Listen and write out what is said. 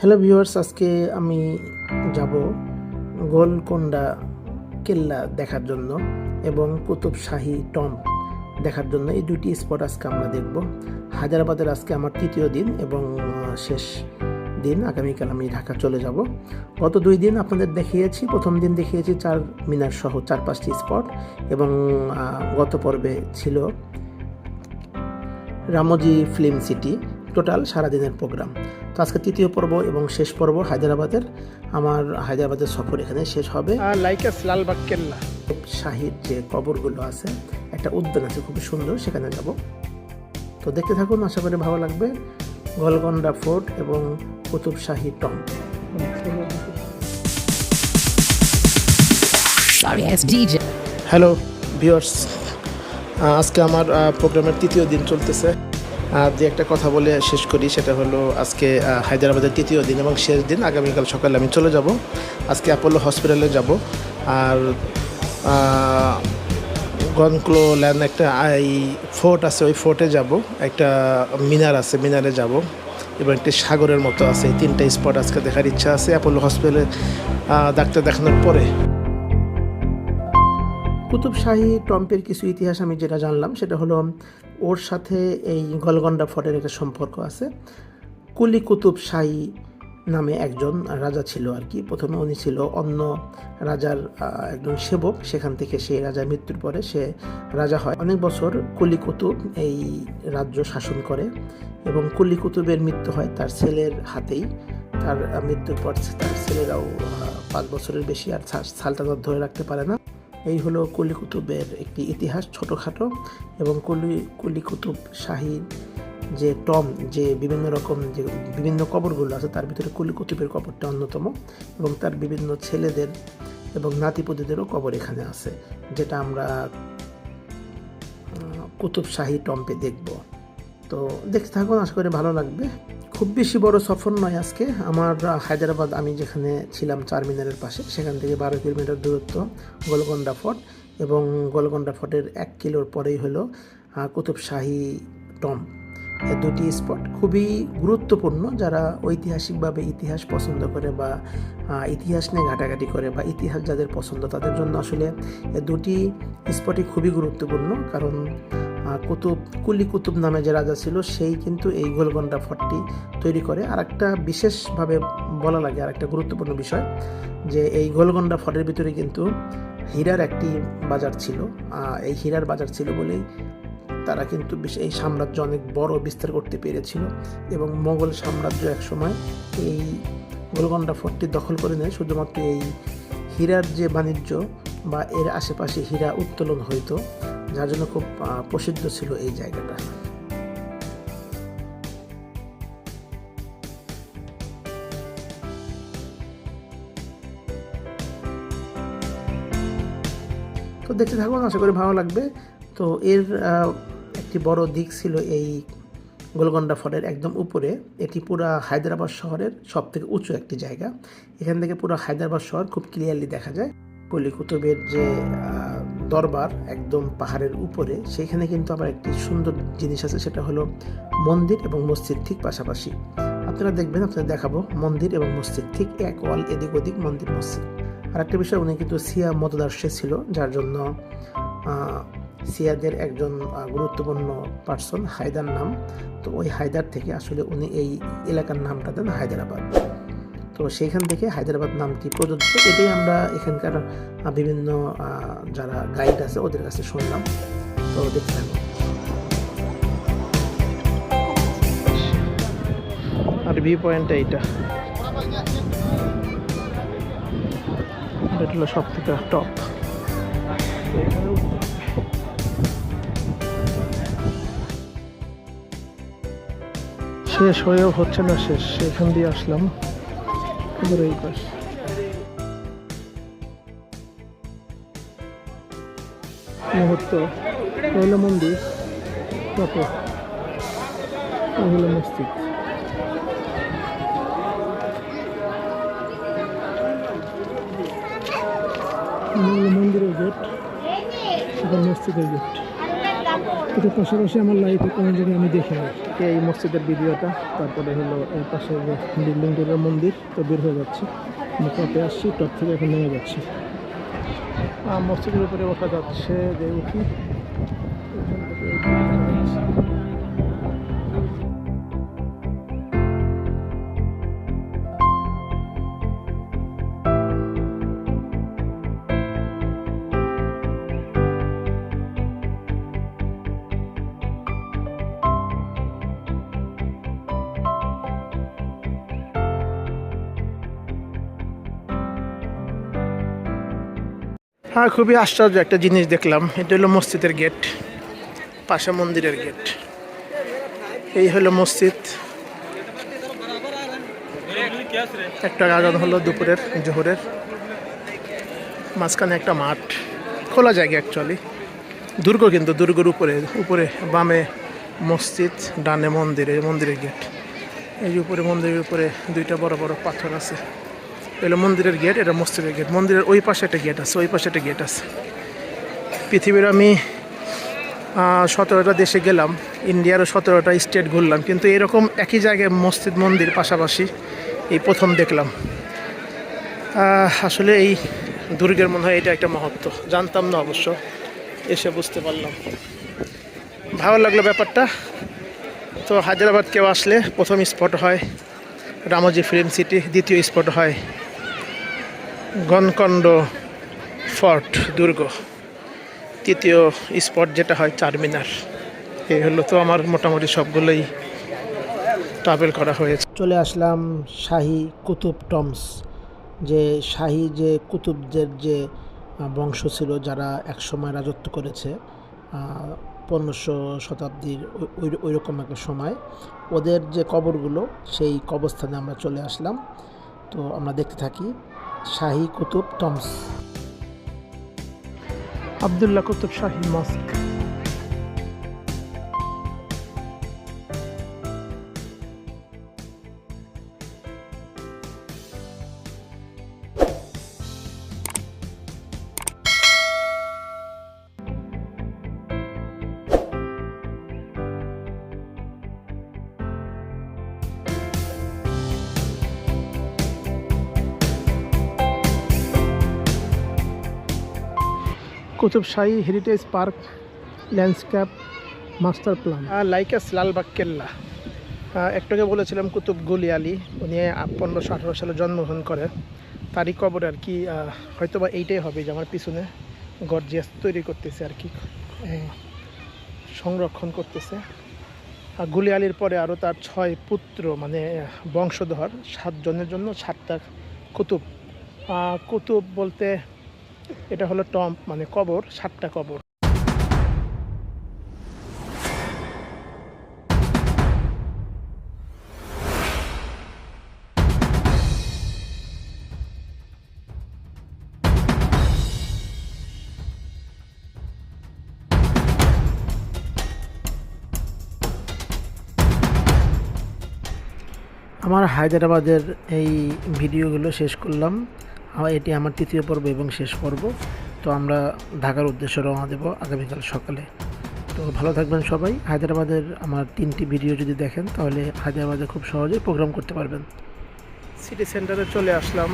Hello viewers আজকে আমি যাব গোলকোন্ডা কেল্লা দেখার জন্য এবং কুতুব শাহী টম্ব দেখার জন্য। এই দুটি স্পট আজকে আমরা দেখব। হায়দ্রাবাদের আজকে আমার তৃতীয় দিন এবং শেষ দিন। আগামীকাল আমি ঢাকা চলে যাব। গত দুই দিন আপনাদের দেখিয়েছি। প্রথম দিন দেখিয়েছি চার মিনার সহ চার পাঁচটি স্পট এবং গত পর্বে ছিল রামোজি ফিল্ম সিটি টোটাল সারাদিনের প্রোগ্রাম। তো আজকে তৃতীয় পর্ব এবং শেষ পর্ব হায়দ্রাবাদের। আমার হায়দ্রাবাদের সফর এখানে শেষ হবে। লাইকাস লালবাগ কেল্লা শাহির যে কবরগুলো আছে একটা উদ্যান আছে খুবই সুন্দর সেখানে যাব। তো দেখতে থাকুন আশা করি ভালো লাগবে। গোলগন্ডা ফোর্ট এবং Qutub Shahi tomb. DJ. Hello viewers আজকে আমার প্রোগ্রামের তৃতীয় দিন চলতেছে। যে একটা কথা বলে শেষ করি, সেটা হলো আজকে হায়দ্রাবাদের তৃতীয় দিন এবং শেষ দিন। আগামীকাল সকালে আমি চলে যাব। আজকে অ্যাপোলো হসপিটালে যাব। আর গনক্লো ল্যান্ড একটা এই ফোর্ট আছে, ওই ফোর্টে যাব। একটা মিনার আছে, মিনারে যাব। এবং একটি সাগরের মতো আছে, এই তিনটা স্পট আজকে দেখার ইচ্ছা আছে অ্যাপোলো হসপিটালে ডাক্তার দেখানোর পরে। কুতুবশাহী টম্পের কিছু ইতিহাস আমি যেটা জানলাম, সেটা হলো ওর সাথে এই গলগন্ডা ফোর্টের একটা সম্পর্ক আছে। কুলি কুতুব শাহী নামে একজন রাজা ছিল আর কি। প্রথমে উনি ছিল অন্য রাজার একজন সেবক। সেখান থেকে সেই রাজার মৃত্যুর পরে সে রাজা হয়। অনেক বছর কুলি কুতুব এই রাজ্য শাসন করে এবং কুলি কুতুবের মৃত্যু হয় তার ছেলের হাতেই। তার মৃত্যুর পর তার ছেলেরাও পাঁচ বছরের বেশি আর সালতানাত ধরে রাখতে পারে না। এই হলো কুলি কুতুবের একটি ইতিহাস ছোটোখাটো এবং কুলি কুলি কুতুব শাহীর যে টম, যে বিভিন্ন রকম যে বিভিন্ন কবরগুলো আছে, তার ভিতরে কুলি কুতুবের কবরটা অন্যতম এবং তার বিভিন্ন ছেলেদের এবং নাতিপুতিদেরও কবর এখানে আছে, যেটা আমরা কুতুব শাহী টম্পে দেখব। তো দেখতে থাকুন, আশা করি ভালো লাগবে। খুব বেশি বড় সফর নয় আজকে। আমার হায়দ্রাবাদ আমি যেখানে ছিলাম চার মিনারের পাশে সেখান থেকে বারো কিলোমিটার দূরত্ব গোলগন্ডা ফোর্ট এবং গোলগন্ডা ফোর্টের এক কিলোর পরেই হলো আহ, কুতুব শাহী টম্প এই দুটি স্পট খুবই গুরুত্বপূর্ণ যারা ঐতিহাসিকভাবে ইতিহাস পছন্দ করে বা ইতিহাস নিয়ে ঘাটাঘাটি করে বা ইতিহাস যাদের পছন্দ তাদের জন্য আসলে এই দুটি স্পটই খুবই গুরুত্বপূর্ণ। কারণ কুতুব, কুলি কুতুব নামে যে রাজা ছিল, সেই কিন্তু এই গোলগন্ডা ফোর্টটি তৈরি করে। আর একটা বিশেষভাবে বলা লাগে আর একটা গুরুত্বপূর্ণ বিষয়, যে এই গোলগন্ডা ফোর্টের ভিতরে কিন্তু হীরার একটি বাজার ছিল। এই হীরার বাজার ছিল বলেই তারা কিন্তু এই সাম্রাজ্য অনেক বড় বিস্তার করতে পেরেছিল এবং মোগল সাম্রাজ্য একসময় এই গোলগন্ডা ফোর্টটি দখল করে নেয়। শুধুমাত্র এই হীরার যে বাণিজ্য বা এর আশেপাশে হীরা উত্তোলন হইতো যার জন্য খুব প্রসিদ্ধ ছিল এই জায়গাটা। তো দেখতে থাকুন আশা করি ভালো লাগবে। তো এর একটি বড় দিক ছিল এই গোলগন্ডা ফোর্টের একদম উপরে। এটি পুরা হায়দ্রাবাদ শহরের সব থেকে উঁচু একটি জায়গা। এখান থেকে পুরো হায়দ্রাবাদ শহর খুব ক্লিয়ারলি দেখা যায়। কলি যে আহ, দরবার একদম পাহাড়ের উপরে, সেখানে কিন্তু আবার একটি সুন্দর জিনিস আছে, সেটা হলো মন্দির এবং মসজিদ ঠিক পাশাপাশি। আপনারা দেখবেন, আপনাদের দেখাবো, মন্দির এবং মসজিদ ঠিক এক ওয়াল এদিক ওদিক মন্দির, মসজিদ। আর একটা বিষয়, উনি কিন্তু সিয়া মতদর্শে ছিল, যার জন্য সিয়াদের একজন গুরুত্বপূর্ণ পার্সন হায়দার নাম। তো ওই হায়দার থেকে আসলে উনি এই এলাকার নামটা দেন হায়দ্রাবাদ। তো সেইখান থেকে হায়দ্রাবাদ নামটি প্রযোজ্য এটাই আমরা এখানকার বিভিন্ন যারা গাইড আছে ওদের কাছে শুনলাম। তো দেখতে আর ভিউ পয়েন্টটা এইটা। এটা হলো সব থেকে টপ শেষ হয়েও হচ্ছে না শেষ, সেখান দিয়ে আসলাম। এবার এই পাশ মুহূর্ত হলো মন্দির কত হলো মসজিদ। মন্দিরের গেট সেটা মসজিদের গেট। এটা পাশাপাশি আমার লাইফে কোনো জায়গায় আমি দেখিনি থেকে এই মসজিদের ভিডিওটা। তারপরে হলো এর পাশে যে বিল্ডিংটির মন্দির, তো বের হয়ে যাচ্ছি। টপে আসছি, টপ থেকে এখন নেমে যাচ্ছি। মসজিদের উপরে ওঠা যাচ্ছে যে উঠি। হ্যাঁ খুবই আশ্চর্য একটা জিনিস দেখলাম। এটা হলো মসজিদের গেট, পাশে মন্দিরের গেট। এই হলো মসজিদ। একটা আজান হলো দুপুরের, জোহরের। মাঝখানে একটা মাঠ। খোলা জায়গা অ্যাকচুয়ালি দুর্গ কিন্তু, দুর্গর উপরে উপরে, বামে মসজিদ, ডানে মন্দিরে মন্দিরের গেট। এই উপরে, মন্দিরের উপরে দুইটা বড় বড় পাথর আছে। এলো মন্দিরের গেট, এটা মসজিদের গেট। মন্দিরের ওই পাশে একটা গেট আছে, ওই পাশে একটা গেট আছে। পৃথিবীর আমি সতেরোটা দেশে গেলাম, ইন্ডিয়ারও সতেরোটা স্টেট ঘুরলাম, কিন্তু এরকম একই জায়গায় মসজিদ, মন্দির পাশাপাশি এই প্রথম দেখলাম। আসলে এই দুর্গের মনে হয় এটা একটা মহত্ব। জানতাম না অবশ্য, এসে বুঝতে পারলাম। ভালো লাগল ব্যাপারটা। তো হায়দ্রাবাদ কেউ আসলে প্রথম স্পট হয়, রামজি ফিল্ম সিটি দ্বিতীয় স্পট হয় গনকন্ড ফর্ট দুর্গ। তৃতীয় স্পট যেটা হয় চারমিনার। এই হলো তো আমার মোটামুটি সবগুলোই ট্রাভেল করা হয়েছে। চলে আসলাম শাহী কুতুব টমস। যে শাহী যে কুতুবদের যে বংশ ছিল যারা একসময় রাজত্ব করেছে পনেরোশো শতাব্দীর ওই- রকম একটা সময়, ওদের যে কবরগুলো, সেই কবরস্থানে আমরা চলে আসলাম। তো আমরা দেখতে থাকি Shahi Qutub tombs. Abdullah Qutub Shahi mosque. Qutub Shahi heritage park landscape master plan. লাইকাস Lalbagh কেল্লা একটু আগে বলেছিলাম কুতুব গুলি আলী। উনি পনেরোশো আঠারো সালে জন্মগ্রহণ করে। তারই কবর আর কি হয়তো বা এইটাই হবে যে আমার পিছনে গর্জিয়াস তৈরি করতেছে আর কি সংরক্ষণ করতেছে। আর গুলি আলীর পরে আরও তার ছয় পুত্র মানে বংশধর, সাতজনের জন্য সাতটা কুতুব। কুতুব বলতে এটা হলো টম্প মানে কবর সাতটা কবর। আমার হায়দ্রাবাদের এই ভিডিওগুলো শেষ করলাম। এটি আমার তৃতীয় পর্ব এবং শেষ পর্ব। তো আমরা ঢাকার উদ্দেশ্যে রওনা দেবো আগামীকাল সকালে। তো ভালো থাকবেন সবাই। হায়দ্রাবাদের আমার তিনটি ভিডিও যদি দেখেন, তাহলে হায়দ্রাবাদে খুব সহজেই প্রোগ্রাম করতে পারবেন। সিটি সেন্টারে চলে আসলাম।